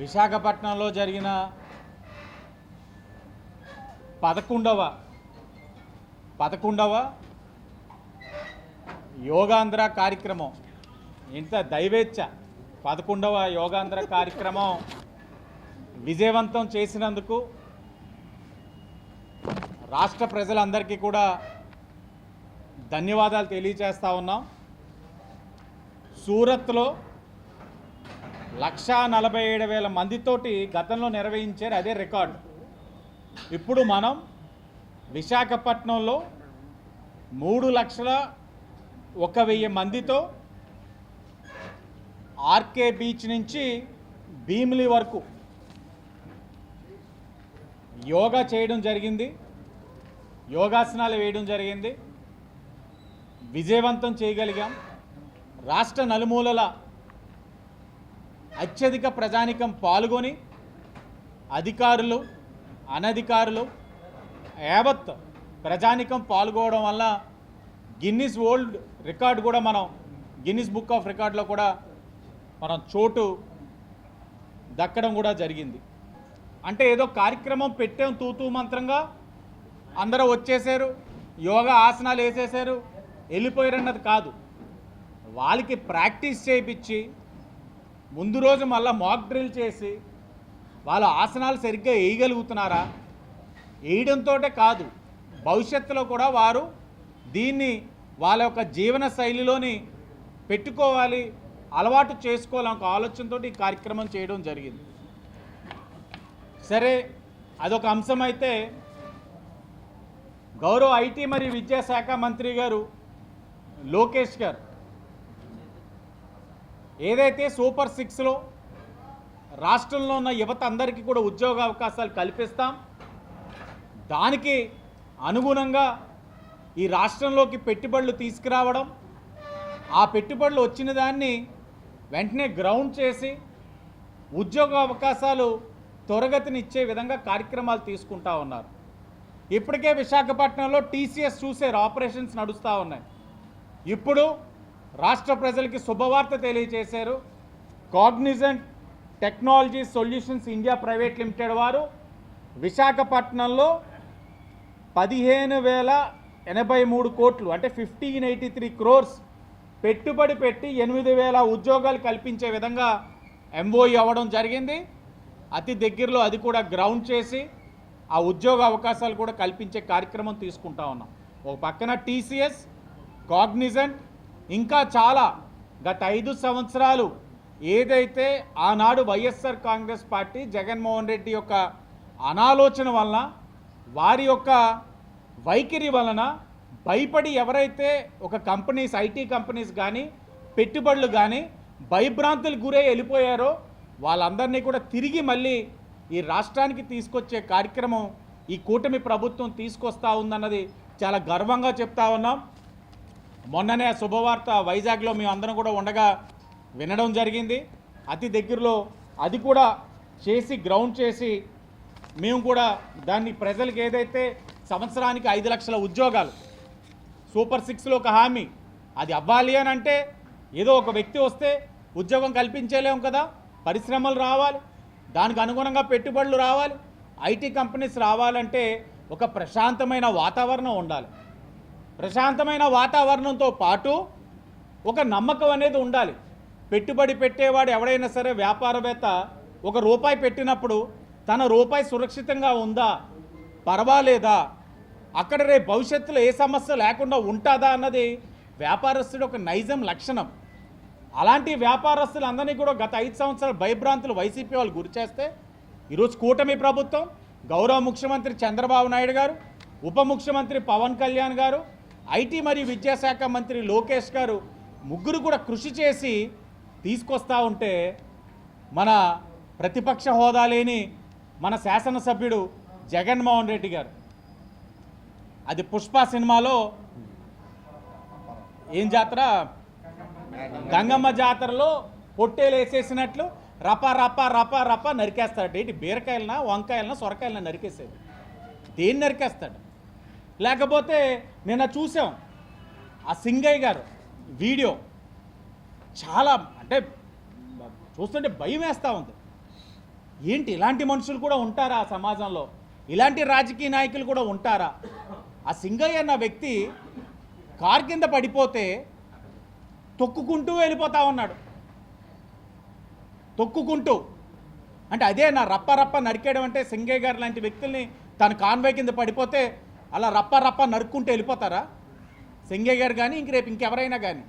విశాఖపట్నంలో జరిగిన పదకొండవ పదకొండవ యోగాంధ్ర కార్యక్రమం. ఇంత దైవేచ్ఛ. పదకొండవ యోగాంధ్ర కార్యక్రమం విజయవంతం చేసినందుకు రాష్ట్ర ప్రజలందరికీ కూడా ధన్యవాదాలు తెలియజేస్తా ఉన్నాం. సూరత్లో లక్షా నలభై ఏడు వేల మందితోటి గతంలో నిర్వహించారు అదే రికార్డు. ఇప్పుడు మనం విశాఖపట్నంలో మూడు లక్షల ఒక వెయ్యి మందితో ఆర్కే బీచ్ నుంచి భీమిలి వరకు యోగా చేయడం జరిగింది. యోగాసనాలు వేయడం జరిగింది. విజయవంతం చేయగలిగాం. రాష్ట్ర నలుమూలల అత్యధిక ప్రజానికం పాల్గొని అధికారులు అనధికారులు యావత్ ప్రజానికం పాల్గొనడం వల్ల గిన్నిస్ వరల్డ్ రికార్డ్ కూడా మనం గిన్నిస్ బుక్ ఆఫ్ రికార్డులో కూడా మనం చోటు దక్కడం కూడా జరిగింది. అంటే ఏదో కార్యక్రమం పెట్టాం తూతూ మంత్రంగా అందరూ వచ్చేసారు యోగా ఆసనాలు వేసేసారు వెళ్ళిపోయారన్నది కాదు. వాళ్ళకి ప్రాక్టీస్ చేయించి ముందు రోజు మళ్ళీ మాక్ డ్రిల్ చేసి వాళ్ళ ఆసనాలు సరిగ్గా వేయగలుగుతున్నారా? వేయడంతో కాదు భవిష్యత్తులో కూడా వారు దీన్ని వాళ్ళ యొక్క జీవన శైలిలోని పెట్టుకోవాలి అలవాటు చేసుకోవాలని ఒక ఆలోచనతో ఈ కార్యక్రమం చేయడం జరిగింది. సరే అదొక అంశం అయితే గౌరవ ఐటీ మరియు విద్యాశాఖ మంత్రి గారు లోకేష్ గారు ఏదైతే సూపర్ సిక్స్లో రాష్ట్రంలో ఉన్న యువత అందరికీ కూడా ఉద్యోగ అవకాశాలు కల్పిస్తాం దానికి అనుగుణంగా ఈ రాష్ట్రంలోకి పెట్టుబడులు తీసుకురావడం ఆ పెట్టుబడులు వచ్చిన దాన్ని వెంటనే గ్రౌండ్ చేసి ఉద్యోగ అవకాశాలు త్వరగతినిచ్చే విధంగా కార్యక్రమాలు తీసుకుంటా ఉన్నారు. ఇప్పటికే విశాఖపట్నంలో టీసీఎస్ చూసే ఆపరేషన్స్ నడుస్తూ ఉన్నాయి. ఇప్పుడు రాష్ట్ర ప్రజలకి శుభవార్త తెలియజేశారు. Cognizant technology solutions India private limited వారు విశాఖపట్నంలో పదిహేను వేల ఎనభై మూడు కోట్లు అంటే ఫిఫ్టీన్ ఎయిటీ త్రీ క్రోర్స్ పెట్టుబడి పెట్టి ఎనిమిది వేల ఉద్యోగాలు కల్పించే విధంగా ఎంఓఈ అవ్వడం జరిగింది. అతి దగ్గరలో అది కూడా గ్రౌండ్ చేసి ఆ ఉద్యోగ అవకాశాలు కూడా కల్పించే కార్యక్రమం తీసుకుంటా ఉన్నాం. ఒక పక్కన టీసీఎస్ కాగ్నిజెంట్ ఇంకా చాలా గత ఐదు సంవత్సరాలు ఏదైతే ఆనాడు YSR Congress party Jaganmohan Reddy యొక్క అనాలోచన వలన వారి యొక్క వైఖరి వలన భయపడి ఎవరైతే ఒక కంపెనీస్ ఐటీ కంపెనీస్ కానీ పెట్టుబడులు కానీ భయభ్రాంతులు గురై వెళ్ళిపోయారో వాళ్ళందరినీ కూడా తిరిగి మళ్ళీ ఈ రాష్ట్రానికి తీసుకొచ్చే కార్యక్రమం ఈ కూటమి ప్రభుత్వం తీసుకొస్తా ఉందన్నది చాలా గర్వంగా చెప్తా ఉన్నాం. మొన్ననే శుభవార్త వైజాగ్లో మేము అందరం కూడా ఉండగా వినడం జరిగింది. అతి దగ్గరలో అది కూడా చేసి గ్రౌండ్ చేసి మేము కూడా దాన్ని ప్రజలకు ఏదైతే సంవత్సరానికి ఐదు లక్షల ఉద్యోగాలు సూపర్ సిక్స్లో ఒక హామీ అది అవ్వాలి అని అంటే ఏదో ఒక వ్యక్తి వస్తే ఉద్యోగం కల్పించలేము కదా పరిశ్రమలు రావాలి దానికి అనుగుణంగా పెట్టుబడులు రావాలి ఐటీ కంపెనీస్ రావాలంటే ఒక ప్రశాంతమైన వాతావరణం ఉండాలి. ప్రశాంతమైన వాతావరణంతో పాటు ఒక నమ్మకం అనేది ఉండాలి. పెట్టుబడి పెట్టేవాడు ఎవడైనా సరే వ్యాపారవేత్త ఒక రూపాయి పెట్టినప్పుడు తన రూపాయి సురక్షితంగా ఉందా పర్వాలేదా అక్కడ రేపు భవిష్యత్తులో ఏ సమస్య లేకుండా ఉంటుందా అన్నది వ్యాపారస్తుడు ఒక నైజం లక్షణం. అలాంటి వ్యాపారస్తులందరినీ కూడా గత ఐదు సంవత్సరాలు భయభ్రాంతులు వైసీపీ వాళ్ళు గురి చేస్తే ఈరోజు కూటమి ప్రభుత్వం గౌరవ ముఖ్యమంత్రి చంద్రబాబు నాయుడు గారు ఉప ముఖ్యమంత్రి పవన్ కళ్యాణ్ గారు ఐటీ మరియు విద్యాశాఖ మంత్రి లోకేష్ గారు ముగ్గురు కూడా కృషి చేసి తీసుకొస్తా ఉంటే మన ప్రతిపక్ష హోదా లేని మన శాసనసభ్యుడు జగన్మోహన్ రెడ్డి గారు. అది పుష్ప సినిమాలో ఏం జాతర? గంగమ్మ జాతరలో పొట్టేలు వేసేసినట్లు రప రప రప రప నరికేస్తాడు ఏంటి బీరకాయలనా వంకాయలనా సొరకాయలనా నరికేసేది? దేన్ని నరికేస్తాడు? లేకపోతే నిన్న చూసాం ఆ సింగయ్య గారు వీడియో చాలా అంటే చూస్తుంటే భయం వేస్తూ ఉంది. ఏంటి ఇలాంటి మనుషులు కూడా ఉంటారా ఆ సమాజంలో? ఇలాంటి రాజకీయ నాయకులు కూడా ఉంటారా? ఆ సింగయ్య అన్న వ్యక్తి కార్ కింద పడిపోతే తొక్కుకుంటూ వెళ్ళిపోతా ఉన్నాడు. తొక్కుకుంటూ. అంటే అదే నా రప్ప రప్ప నరికేయడం అంటే సింగయ్య గారు లాంటి వ్యక్తుల్ని తన కాన్వే కింద పడిపోతే అలా రప్ప రప్ప నరుక్కుంటే వెళ్ళిపోతారా? సింగయ్య గారు కానీ ఇంక రేపు ఇంకెవరైనా కానీ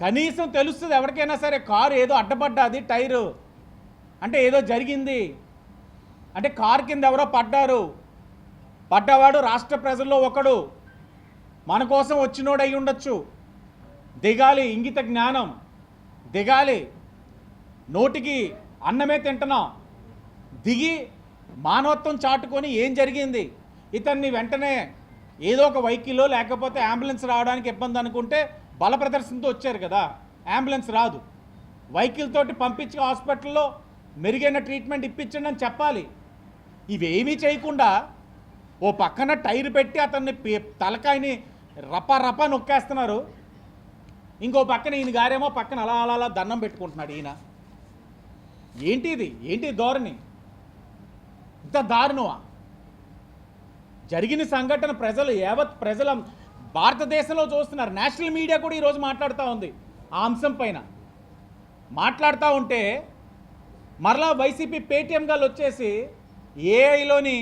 కనీసం తెలుస్తుంది ఎవరికైనా సరే కారు ఏదో అడ్డపడ్డాది టైరు. అంటే ఏదో జరిగింది. అంటే కారు కింద ఎవరో పడ్డారు. పడ్డవాడు రాష్ట్ర ప్రజల్లో ఒకడు. మన కోసం వచ్చినోడు అయి ఉండొచ్చు. దిగాలి ఇంగిత జ్ఞానం. దిగాలి. నోటికి అన్నమే తింటున్నాం. దిగి మానవత్వం చాటుకొని ఏం జరిగింది? ఇతన్ని వెంటనే ఏదో ఒక వెహికల్లో లేకపోతే అంబులెన్స్ రావడానికి ఇబ్బంది అనుకుంటే బల ప్రదర్శనతో వచ్చారు కదా అంబులెన్స్ రాదు. వెహికల్ తోటి పంపించి హాస్పిటల్లో మెరుగైన ట్రీట్మెంట్ ఇప్పించండి అని చెప్పాలి. ఇవేమీ చేయకుండా ఓ పక్కన టైర్ పెట్టి అతన్ని తలకాయని రప రప నొక్కేస్తున్నారు. ఇంకో పక్కన ఈయన గారేమో పక్కన అలా అలా అలా దండం పెట్టుకుంటున్నాడు ఈయన. ఏంటి ఇది ఏంటి ధోరణి? ఇంత దారుణమా? జరిగిన సంఘటన ప్రజలు యావత్ ప్రజల భారతదేశంలో చూస్తున్నారు. నేషనల్ మీడియా కూడా ఈరోజు మాట్లాడుతూ ఉంది ఆ అంశం పైన. మాట్లాడుతూ ఉంటే మరలా వైసీపీ పేటీఎం గారు వచ్చేసి ఏఐలోని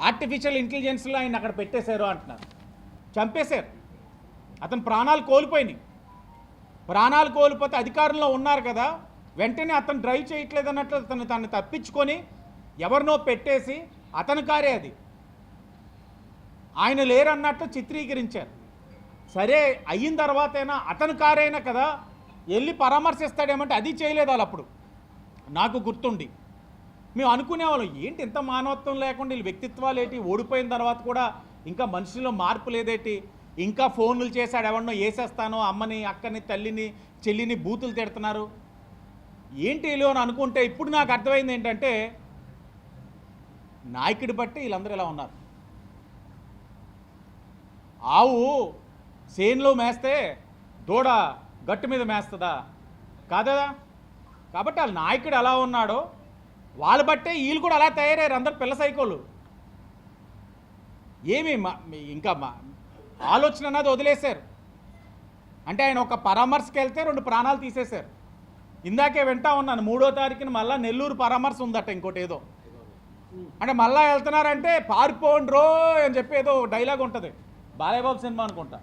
ఆర్టిఫిషియల్ ఇంటెలిజెన్స్లో ఆయన అక్కడ పెట్టేశారు అంటున్నారు. చంపేశారు. అతను ప్రాణాలు కోల్పోయినాయి. ప్రాణాలు కోల్పోతే అధికారంలో ఉన్నారు కదా. వెంటనే అతను డ్రైవ్ చేయట్లేదు అన్నట్లు అతను తను తప్పించుకొని ఎవరినో పెట్టేసి అతని కారే అది. ఆయన లేరన్నట్టు చిత్రీకరించారు. సరే అయిన తర్వాతైనా అతని కారైనా కదా వెళ్ళి పరామర్శిస్తాడేమంటే అది చేయలేదు వాళ్ళు అప్పుడు. నాకు గుర్తుండి. మేము అనుకునేవాళ్ళం ఏంటి ఇంత మానవత్వం లేకుండా వీళ్ళ వ్యక్తిత్వాలు ఏంటి? ఓడిపోయిన తర్వాత కూడా ఇంకా మనుషుల్లో మార్పు లేదేటి? ఇంకా ఫోన్లు చేశాడు ఎవరినో వేసేస్తాను అమ్మని అక్కని తల్లిని చెల్లిని బూతులు తిడుతున్నారు. ఏంటి వీళ్ళు అని అనుకుంటే ఇప్పుడు నాకు అర్థమైంది ఏంటంటే నాయకుడి బట్టి వీళ్ళందరూ ఇలా ఉన్నారు. ఆవు సేన్లో మేస్తే దూడ గట్టు మీద మేస్తుందా? కాదా కాబట్టి వాళ్ళ నాయకుడు ఎలా ఉన్నాడో వాళ్ళు బట్టే వీళ్ళు కూడా అలా తయారయ్యారు అందరు పిల్ల సైకోలు ఏమి మా- మీ- ఇంకా మా ఆలోచన అన్నది వదిలేశారు. అంటే ఆయన ఒక పరామర్శకి వెళ్తే రెండు ప్రాణాలు తీసేశారు. ఇందాకే వింటా ఉన్నాను మూడో తారీఖున మళ్ళీ నెల్లూరు పరామర్శ ఉందట ఇంకోటి ఏదో. అంటే మళ్ళా వెళ్తున్నారంటే పారిపోండ్రో అని చెప్పి ఏదో డైలాగ్ ఉంటుంది. బాలయ్యబాబు సినిమా అనుకుంటా.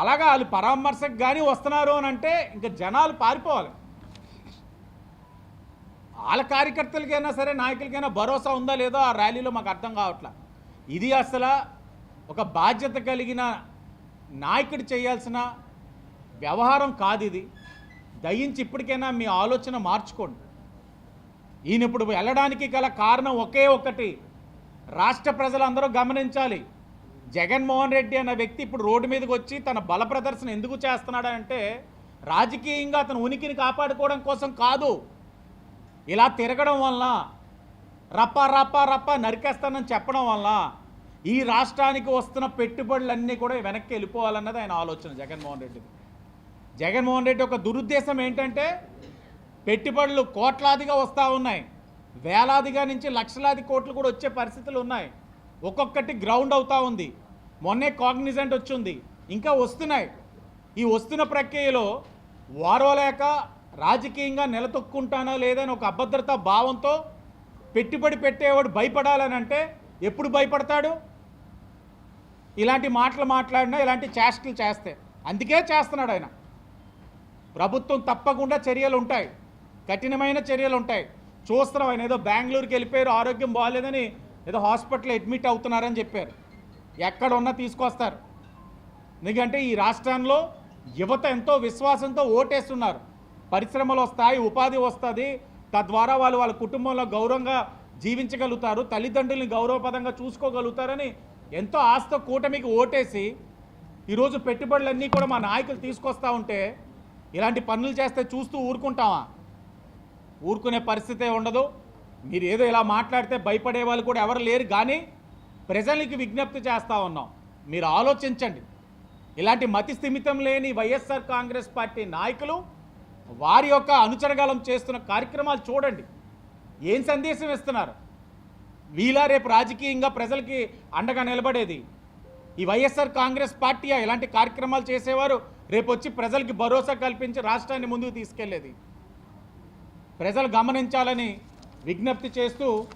అలాగా వాళ్ళు పరామర్శకు కానీ వస్తున్నారు అని అంటే ఇంకా జనాలు పారిపోవాలి. వాళ్ళ కార్యకర్తలకైనా సరే నాయకులకైనా భరోసా ఉందా లేదో ఆ ర్యాలీలో మాకు అర్థం కావట్లా. ఇది అసలు ఒక బాధ్యత కలిగిన నాయకుడు చేయాల్సిన వ్యవహారం కాదు ఇది. దయించి ఇప్పటికైనా మీ ఆలోచన మార్చుకోండి. ఈయన ఇప్పుడు వెళ్ళడానికి గల కారణం ఒకే ఒక్కటి. రాష్ట్ర ప్రజలందరూ గమనించాలి. జగన్మోహన్ రెడ్డి అన్న వ్యక్తి ఇప్పుడు రోడ్డు మీదకి వచ్చి తన బల ప్రదర్శన ఎందుకు చేస్తున్నాడంటే రాజకీయంగా అతను ఉనికిని కాపాడుకోవడం కోసం కాదు. ఇలా తిరగడం వల్ల రప్ప రప్ప రప్ప నరికేస్తానని చెప్పడం వల్ల ఈ రాష్ట్రానికి వస్తున్న పెట్టుబడులన్నీ కూడా వెనక్కి వెళ్ళిపోవాలన్నది ఆయన ఆలోచన జగన్మోహన్ రెడ్డిది. జగన్మోహన్ రెడ్డి యొక్క దురుద్దేశం ఏంటంటే పెట్టుబడులు కోట్లాదిగా వస్తూ ఉన్నాయి. వేలాదిగా నుంచి లక్షలాది కోట్లు కూడా వచ్చే పరిస్థితులు ఉన్నాయి. ఒక్కొక్కటి గ్రౌండ్ అవుతూ ఉంది. మొన్నే కాగ్నిజెంట్ వచ్చింది. ఇంకా వస్తున్నాయి. ఈ వస్తున్న ప్రక్రియలో వారోలేక రాజకీయంగా నిలతొక్కుంటానా లేదని ఒక అభద్రతా భావంతో పెట్టుబడి పెట్టేవాడు భయపడాలని అంటే ఎప్పుడు భయపడతాడు? ఇలాంటి మాటలు మాట్లాడినా ఇలాంటి చేష్టలు చేస్తే. అందుకే చేస్తున్నాడు ఆయన. ప్రభుత్వం తప్పకుండా చర్యలు ఉంటాయి. కఠినమైన చర్యలు ఉంటాయి. చూస్తున్నాం ఆయన ఏదో బెంగళూరుకి వెళ్ళిపోయారు ఆరోగ్యం బాగాలేదని ఏదో హాస్పిటల్ అడ్మిట్ అవుతున్నారని చెప్పారు. ఎక్కడ ఉన్నా తీసుకొస్తారు. ఎందుకంటే ఈ రాష్ట్రంలో యువత ఎంతో విశ్వాసంతో ఓటేస్తున్నారు. పరిశ్రమలు వస్తాయి ఉపాధి వస్తుంది. తద్వారా వాళ్ళు వాళ్ళ కుటుంబంలో గౌరవంగా జీవించగలుగుతారు తల్లిదండ్రుల్ని గౌరవపదంగా చూసుకోగలుగుతారని ఎంతో ఆస్తో కూటమికి ఓటేసి ఈరోజు పెట్టుబడులన్నీ కూడా మా నాయకులు తీసుకొస్తా ఉంటే ఇలాంటి పనులు చేస్తే చూస్తూ ఊరుకుంటామా? ఊరుకునే పరిస్థితే ఉండదు. మీరు ఏదో ఇలా మాట్లాడితే భయపడే వాళ్ళు కూడా ఎవరు లేరు కానీ ప్రజలకి విజ్ఞప్తి చేస్తూ ఉన్నాం. మీరు ఆలోచించండి. ఇలాంటి మతి స్థిమితం లేని వైఎస్ఆర్ కాంగ్రెస్ పార్టీ నాయకులు వారి యొక్క అనుచరగాలం చేస్తున్న కార్యక్రమాలు చూడండి. ఏం సందేశం ఇస్తున్నారు? వీలా రేపు రాజకీయంగా ప్రజలకి అండగా నిలబడేది. ఈ వైఎస్ఆర్ కాంగ్రెస్ పార్టీ ఇలాంటి కార్యక్రమాలు చేసేవారు రేపు వచ్చి ప్రజలకి భరోసా కల్పించి రాష్ట్రాన్ని ముందుకు తీసుకెళ్ళేది. ప్రజలు గమనించాలని విజ్ఞప్తి చేస్తూ